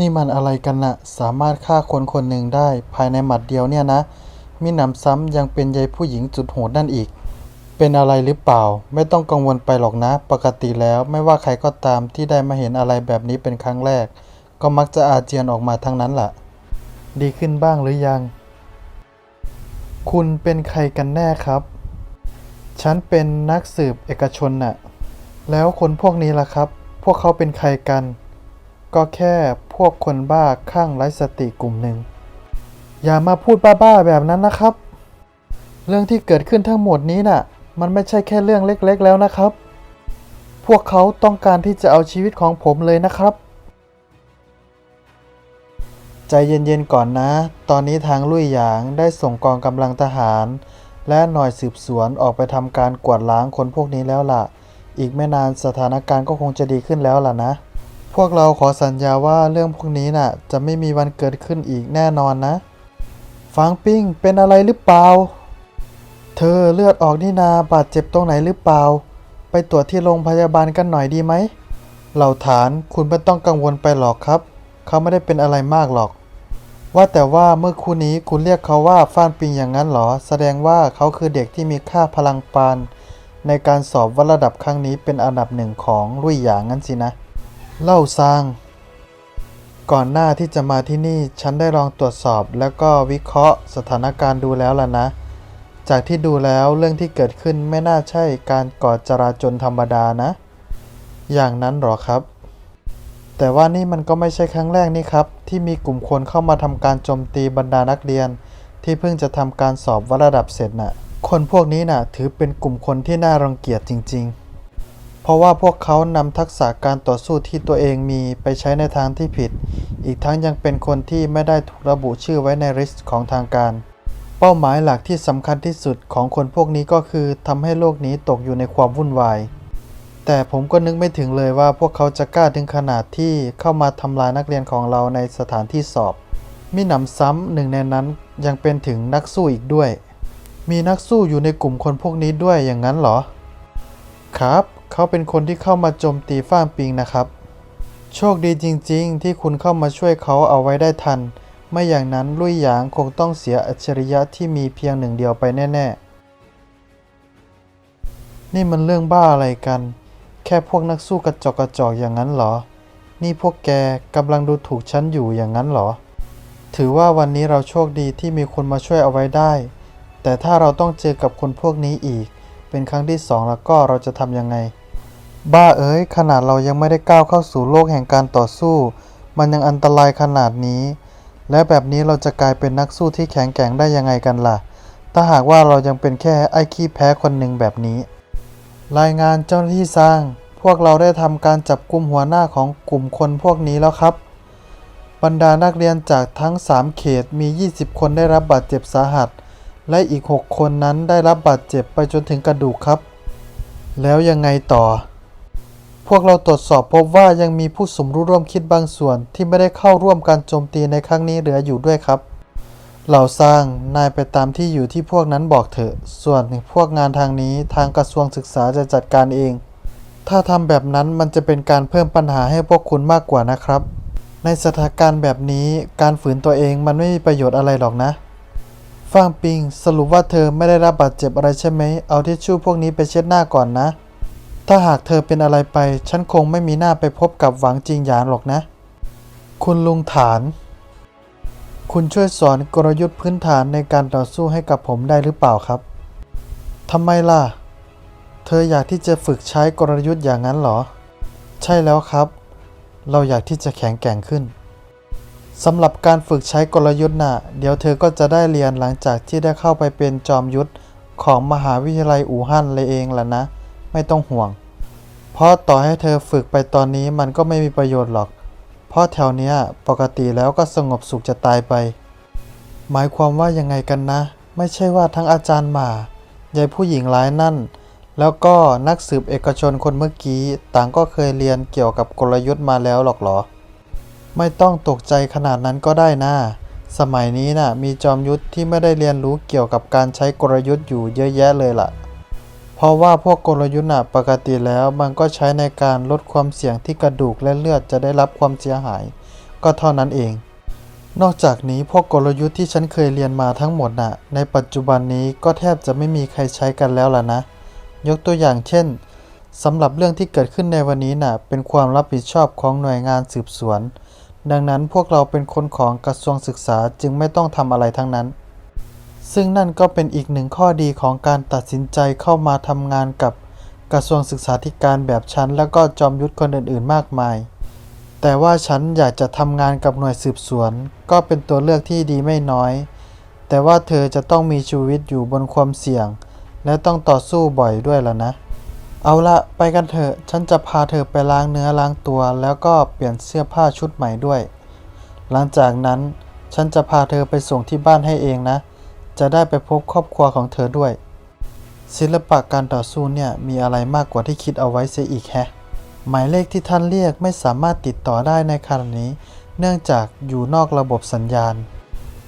นี่มันอะไรกันนะสามารถฆ่าคนคนหนึ่งได้ภายในหมัดเดียวเนี่ยนะ มิหนำซ้ำยังเป็นยายผู้หญิงจุดโหดนั่นอีก เป็นอะไรหรือเปล่า ไม่ต้องกังวลไปหรอกนะ ปกติแล้วไม่ว่าใครก็ตามที่ได้มาเห็นอะไรแบบนี้เป็นครั้งแรก ก็มักจะอาเจียนออกมาทั้งนั้นแหละดีขึ้นบ้างหรือยัง คุณเป็นใครกันแน่ครับ ฉันเป็นนักสืบเอกชนน่ะ แล้วคนพวกนี้ล่ะครับ พวกเขาเป็นใครกัน ก็แค่ พวกคนบ้าข้างไร้สติกลุ่มหนึ่ง อย่ามาพูดบ้าๆแบบนั้นนะครับ เรื่องที่เกิดขึ้นทั้งหมดนี้น่ะ มันไม่ใช่แค่เรื่องเล็กๆแล้วนะครับ พวกเขาต้องการที่จะเอาชีวิตของผมเลยนะครับ ใจเย็นๆก่อนนะ ตอนนี้ทางลุยหยางได้ส่งกองกำลังทหาร และหน่วยสืบสวนออกไปทำการกวาดล้างคนพวกนี้แล้วล่ะ อีกไม่นานสถานการณ์ก็คงจะดีขึ้นแล้วล่ะนะ พวกเราขอสัญญาว่าเรื่องพวกนี้น่ะ จะไม่มีวันเกิดขึ้นอีกแน่นอนนะฟังปิ้งเป็นอะไรหรือเปล่า เธอเลือดออกนี่นาบาดเจ็บตรงไหนหรือเปล่า ไปตรวจที่โรงพยาบาลกันหน่อยดีไหม เหล่าฐานคุณไม่ต้องกังวลไปหรอกครับ เขาไม่ได้เป็นอะไรมากหรอก ว่าแต่ว่าเมื่อคู่นี้คุณเรียกเขาว่าฟานปิงอย่างนั้นเหรอ แสดงว่าเขาคือเด็กที่มีค่าพลังปาน ในการสอบวัดระดับครั้งนี้เป็นอันดับหนึ่งของรุ่ยหยางงั้นสินะ เล่าซาง ก่อนหน้าที่จะมาที่นี่ฉันได้ลองตรวจสอบ แล้วก็วิเคราะห์สถานการณ์ดูแล้วล่ะนะ จากที่ดูแล้วเรื่องที่เกิดขึ้นไม่น่าใช่การก่อจราจนธรรมดานะ อย่างนั้นหรอครับ แต่ว่านี่มันก็ไม่ใช่ครั้งแรกนี่ครับ ที่มีกลุ่มคนเข้ามาทำการโจมตีบรรดานักเรียน ที่เพิ่งจะทำการสอบวัดระดับเสร็จน่ะคนพวกนี้น่ะถือเป็นกลุ่มคนที่น่ารังเกียจจริง ๆ เพราะว่าพวกเขานำทักษะการต่อสู้ที่ตัวเองมีไปใช้ในทางที่ผิด อีกทั้งยังเป็นคนที่ไม่ได้ถูกระบุชื่อไว้ในลิสต์ของทางการ เป้าหมายหลักที่สำคัญที่สุดของคนพวกนี้ก็คือทำให้โลกนี้ตกอยู่ในความวุ่นวาย แต่ผมก็นึกไม่ถึงเลยว่าพวกเขาจะกล้าถึงขนาดที่เข้ามาทำลายนักเรียนของเราในสถานที่สอบมิหนำซ้ำหนึ่งในนั้นยังเป็นถึงนักสู้อีกด้วย มีนักสู้อยู่ในกลุ่มคนพวกนี้ด้วยอย่างนั้นเหรอ ครับ เขาเป็นคนที่เข้ามาโจมตีฟ้านปิงนะครับ โชคดีจริง ๆ ที่คุณเข้ามาช่วยเขาเอาไว้ได้ทัน ไม่อย่างนั้นลุยหยางคงต้องเสียอัจฉริยะที่มีเพียงหนึ่งเดียวไปแน่ๆ นี่มันเรื่องบ้าอะไรกัน แค่พวกนักสู้กระจอกกระจอกอย่างนั้นเหรอ นี่พวกแกกำลังดูถูกฉันอยู่อย่างนั้นเหรอ ถือว่าวันนี้เราโชคดีที่มีคนมาช่วยเอาไว้ได้ แต่ถ้าเราต้องเจอกับคนพวกนี้อีก เป็นครั้งที่สองแล้วก็เราจะทำยังไง บ้าเอ้ย ขนาดเรายังไม่ได้ก้าวเข้าสู่โลกแห่งการต่อสู้ มันยังอันตรายขนาดนี้ และแบบนี้เราจะกลายเป็นนักสู้ที่แข็งแกร่งได้ยังไงกันล่ะ ถ้าหากว่าเรายังเป็นแค่ไอ้ขี้แพ้คนหนึ่งแบบนี้ รายงานเจ้าหน้าที่สร้าง พวกเราได้ทำการจับกลุ่มหัวหน้าของกลุ่มคนพวกนี้แล้วครับ บรรดานักเรียนจากทั้ง 3 เขตมี 20 คนได้รับบาดเจ็บสาหัส และอีก 6 คนนั้นได้รับบาดเจ็บไปจนถึงกระดูกครับ แล้วยังไงต่อ พวกเราตรวจสอบพบว่ายังมีผู้สมรู้ร่วมคิดบางส่วนที่ไม่ได้เข้าร่วมการโจมตีในครั้งนี้เหลืออยู่ด้วยครับ เหล่าสร้างนายไปตามที่อยู่ที่พวกนั้นบอกเถอะ ส่วนพวกงานทางนี้ทางกระทรวงศึกษาจะจัดการเอง ถ้าทำแบบนั้นมันจะเป็นการเพิ่มปัญหาให้พวกคุณมากกว่านะครับ ในสถานการณ์แบบนี้การฝืนตัวเองมันไม่มีประโยชน์อะไรหรอกนะฟางปิงสรุปว่าเธอไม่ได้รับบาดเจ็บอะไรใช่ไหม เอาทิชชู่พวกนี้ไปเช็ดหน้าก่อนนะ ถ้าหากเธอเป็นอะไรไป ฉันคงไม่มีหน้าไปพบกับหวังจริงหยานหรอกนะ คุณลุงฐาน คุณช่วยสอนกลยุทธ์พื้นฐานในการต่อสู้ให้กับผมได้หรือเปล่าครับทำไมล่ะ เธออยากที่จะฝึกใช้กลยุทธ์อย่างนั้นเหรอ ใช่แล้วครับ เราอยากที่จะแข็งแกร่งขึ้นสำหรับการฝึกใช้กลยุทธ์น่ะ เดี๋ยวเธอก็จะได้เรียนหลังจากที่ได้เข้าไปเป็นจอมยุทธของมหาวิทยาลัยอู่ฮั่นเลยเองล่ะนะ ไม่ต้องห่วง เพราะต่อให้เธอฝึกไปตอนนี้มันก็ไม่มีประโยชน์หรอก เพราะแถวเนี้ยปกติแล้วก็สงบสุขจะตายไป หมายความว่ายังไงกันนะ ไม่ใช่ว่าทั้งอาจารย์หมายายผู้หญิงร้ายนั่น แล้วก็นักสืบเอกชนคนเมื่อกี้ ต่างก็เคยเรียนเกี่ยวกับกลยุทธ์มาแล้วหรอกหรอ ไม่ต้องตกใจขนาดนั้นก็ได้นะสมัยนี้น่ะมีจอมยุทธที่ไม่ได้เรียนรู้เกี่ยวกับการใช้กลยุทธ์อยู่เยอะแยะเลยล่ะ เพราะว่าพวกกลยุทธ์น่ะปกติแล้วมันก็ใช้ในการลดความเสี่ยงที่กระดูกและเลือดจะได้รับความเสียหาย ก็เท่านั้นเอง นอกจากนี้พวกกลยุทธ์ที่ฉันเคยเรียนมาทั้งหมดน่ะ ในปัจจุบันนี้ก็แทบจะไม่มีใครใช้กันแล้วล่ะนะ ยกตัวอย่างเช่นสำหรับเรื่องที่เกิดขึ้นในวันนี้น่ะ เป็นความรับผิดชอบของหน่วยงานสืบสวน ดังนั้นพวกเราเป็นคนของกระทรวงศึกษาจึงไม่ต้องทำอะไรทั้งนั้น ซึ่งนั่นก็เป็นอีกหนึ่งข้อดีของการตัดสินใจเข้ามาทำงานกับกระทรวงศึกษาธิการแบบฉันแล้วก็จอมยุทธคนอื่นๆ มากมาย แต่ว่าฉันอยากจะทำงานกับหน่วยสืบสวน ก็เป็นตัวเลือกที่ดีไม่น้อย แต่ว่าเธอจะต้องมีชีวิตอยู่บนความเสี่ยง และต้องต่อสู้บ่อยด้วยล่ะนะ เอาละไปกันเถอะ ฉันจะพาเธอไปล้างเนื้อล้างตัว แล้วก็เปลี่ยนเสื้อผ้าชุดใหม่ด้วย หลังจากนั้นฉันจะพาเธอไปส่งที่บ้านให้เองนะ จะได้ไปพบครอบครัวของเธอด้วย ศิลปะการต่อสู้เนี่ยมีอะไรมากกว่าที่คิดเอาไว้เสียอีกแฮะ หมายเลขที่ท่านเรียกไม่สามารถติดต่อได้ในขณะนี้ เนื่องจากอยู่นอกระบบสัญญาณ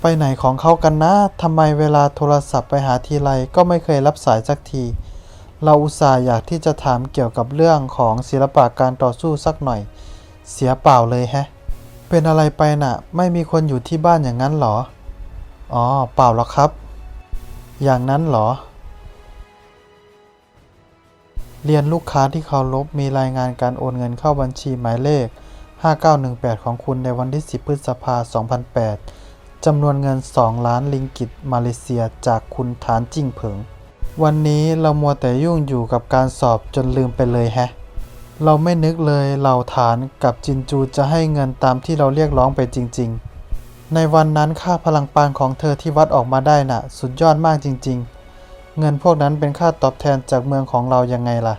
ไปไหนของเขากันนะทำไมเวลาโทรศัพท์ไปหาทีไรก็ไม่เคยรับสายสักที เราอุตส่าห์อยากที่จะถามเกี่ยวกับเรื่องของศิลปะการต่อสู้สักหน่อย เสียเปล่าเลยแฮะ เป็นอะไรไปน่ะ ไม่มีคนอยู่ที่บ้านอย่างนั้นหรอ อ๋อ เปล่าหรอกครับ อย่างนั้นเหรอ เรียนลูกค้าที่เคารพมีรายงานการโอนเงินเข้าบัญชีหมายเลข 5918 ของคุณในวันที่ 10 พฤษภาคม 2008 จำนวนเงิน 2 ล้านลิงกิตมาเลเซียจากคุณฐานจิ้งเผิง วันนี้เรามัวแต่ยุ่งอยู่กับการสอบจนลืมไปเลยแฮะ เราไม่นึกเลยเหล่าฐานกับจินจูจะให้เงินตามที่เราเรียกร้องไปจริง ๆ ในวันนั้นค่าพลังปานของเธอที่วัดออกมาได้น่ะ สุดยอดมากจริง ๆ เงินพวกนั้นเป็นค่าตอบแทนจากเมืองของเรายังไงล่ะ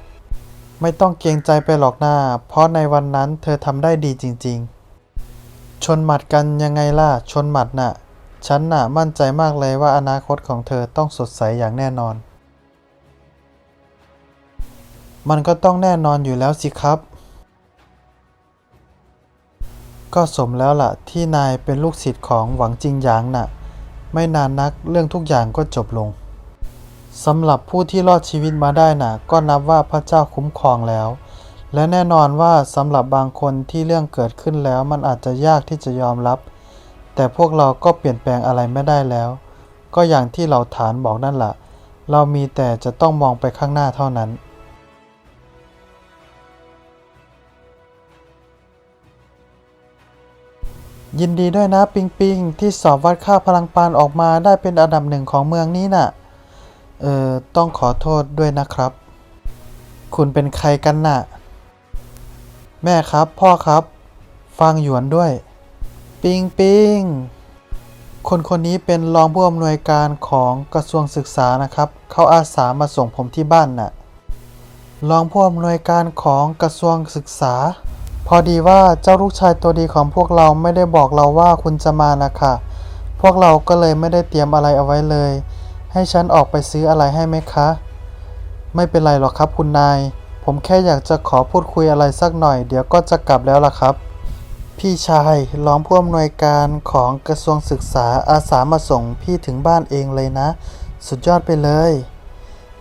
ไม่ต้องเกรงใจไปหรอกหน้า เพราะในวันนั้นเธอทำได้ดีจริง ๆ ชนหมัดกันยังไงล่ะ ชนหมัดน่ะ ฉันน่ะมั่นใจมากเลยว่าอนาคตของเธอต้องสดใสอย่างแน่นอน มันก็ต้องแน่นอนอยู่แล้วสิครับ ก็สมแล้วล่ะที่นายเป็นลูกศิษย์ของหวังจิงหยางน่ะ ไม่นานนักเรื่องทุกอย่างก็จบลงสำหรับผู้ที่รอดชีวิตมาได้น่ะ ก็นับว่าพระเจ้าคุ้มครองแล้ว และแน่นอนว่าสำหรับบางคนที่เรื่องเกิดขึ้นแล้วมันอาจจะยากที่จะยอมรับ แต่พวกเราก็เปลี่ยนแปลงอะไรไม่ได้แล้ว ก็อย่างที่เราฐานบอกนั่นแหละเรามีแต่จะต้องมองไปข้างหน้าเท่านั้น ยินดีด้วยนะปิงปิงที่สอบวัดค่าพลังปานออกมาได้เป็นอันดับหนึ่งของเมืองนี้น่ะ เออต้องขอโทษด้วยนะครับ คุณเป็นใครกันน่ะ แม่ครับพ่อครับ ฟังหยวนด้วย ปิงปิงคนคนนี้เป็นรองผู้อำนวยการของกระทรวงศึกษานะครับ เขาอาสามาส่งผมที่บ้านน่ะรองผู้อำนวยการของกระทรวงศึกษา อดีว่าเจ้าลูกชายตัวดีของพวกเราไม่ได้บอกเราว่าคุณจะมานะคะพวกเราก็เลยไม่ได้เตรียมอะไรเอาไว้เลย ให้ฉันออกไปซื้ออะไรให้ไหมคะ ไม่เป็นไรหรอกครับคุณนาย ผมแค่อยากจะขอพูดคุยอะไรสักหน่อย เดี๋ยวก็จะกลับแล้วล่ะครับ พี่ชายรองผู้อำนวยการของกระทรวงศึกษาอาสามาส่งพี่ถึงบ้านเองเลยนะ สุดยอดไปเลย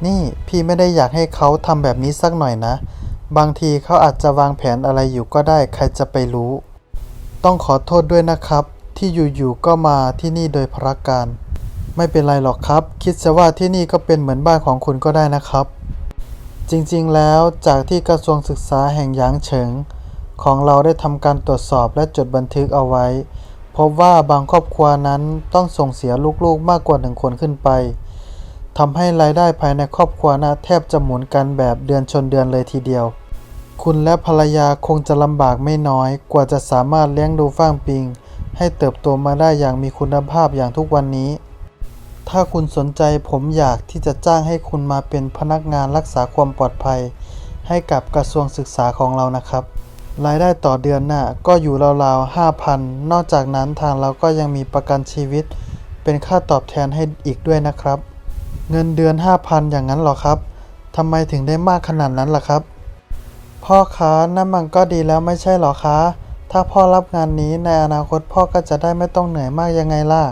นี่พี่ไม่ได้อยากให้เขาทำแบบนี้สักหน่อยนะ บางทีเขาอาจจะวางแผนอะไรอยู่ก็ได้ใครจะไปรู้ ต้องขอโทษด้วยนะครับ ที่อยู่ๆก็มาที่นี่โดยพระการ ไม่เป็นไรหรอกครับ คิดซะว่าที่นี่ก็เป็นเหมือนบ้านของคุณก็ได้นะครับ จริงๆแล้วจากที่กระทรวงศึกษาแห่งหยางเฉิง ของเราได้ทำการตรวจสอบและจดบันทึกเอาไว้ พบว่าบางครอบครัวนั้นต้องส่งเสียลูกๆมากกว่าหนึ่งคนขึ้นไปทำให้รายได้ภายในครอบครัวนะแทบจะหมุนกันแบบเดือนชนเดือนเลยทีเดียว คุณและภรรยาคงจะลำบากไม่น้อย กว่าจะสามารถเลี้ยงดูฟ้างปิง ให้เติบโตมาได้อย่างมีคุณภาพอย่างทุกวันนี้ ถ้าคุณสนใจผมอยากที่จะจ้างให้คุณมาเป็นพนักงานรักษาความปลอดภัย ให้กับกระทรวงศึกษาของเรานะครับ รายได้ต่อเดือนน่ะก็อยู่ราวๆ5,000 นอกจากนั้นทางเราก็ยังมีประกันชีวิต เป็นค่าตอบแทนให้อีกด้วยนะครับ เงินเดือน 5,000 อย่างนั้นหรอครับทำไมถึงได้มากขนาดนั้นล่ะครับ พ่อคะนั่นมันก็ดีแล้วไม่ใช่เหรอคะ ถ้าพ่อรับงานนี้ในอนาคตพ่อก็จะได้ไม่ต้องเหนื่อยมากยังไงล่ะ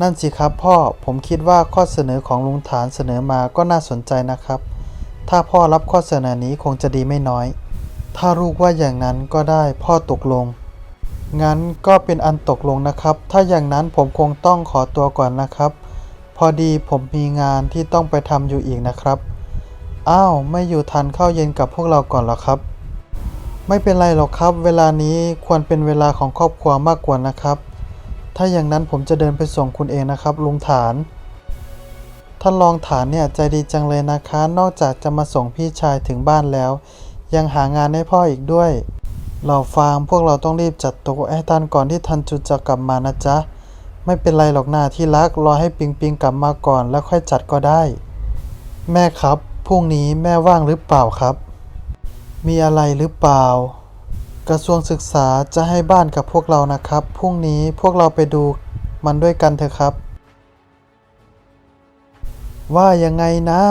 นั่นสิครับพ่อผมคิดว่าข้อเสนอของลุงฐานเสนอมาก็น่าสนใจนะครับ ถ้าพ่อรับข้อเสนอนี้คงจะดีไม่น้อย ถ้าลูกว่าอย่างนั้นก็ได้พ่อตกลง งั้นก็เป็นอันตกลงนะครับ ถ้าอย่างนั้นผมคงต้องขอตัวก่อนนะครับ พอดีผมมีงานที่ต้องไปทำอยู่อีกนะครับ อ้าว ไม่อยู่ทานข้าวเย็นกับพวกเราก่อนหรอครับ ไม่เป็นไรหรอกครับ เวลานี้ควรเป็นเวลาของครอบครัวมากกว่านะครับ ถ้าอย่างนั้นผมจะเดินไปส่งคุณเองนะครับ ลุงฐาน ท่านรองฐานเนี่ยใจดีจังเลยนะคะ นอกจากจะมาส่งพี่ชายถึงบ้านแล้ว ยังหางานให้พ่ออีกด้วยเราฟางพวกเราต้องรีบจัดโต๊ะให้ท่านก่อนที่ทันจุจะกลับมานะจ๊ะ ไม่เป็นไรหรอกหน้าที่รักรอให้ปิงปิงกลับมาก่อนแล้วค่อยจัดก็ได้ แม่ครับ พรุ่งนี้แม่ว่างหรือเปล่าครับ มีอะไรหรือเปล่า กระทรวงศึกษาจะให้บ้านกับพวกเรานะครับ พรุ่งนี้พวกเราไปดูมันด้วยกันเถอะครับ ว่ายังไงนะ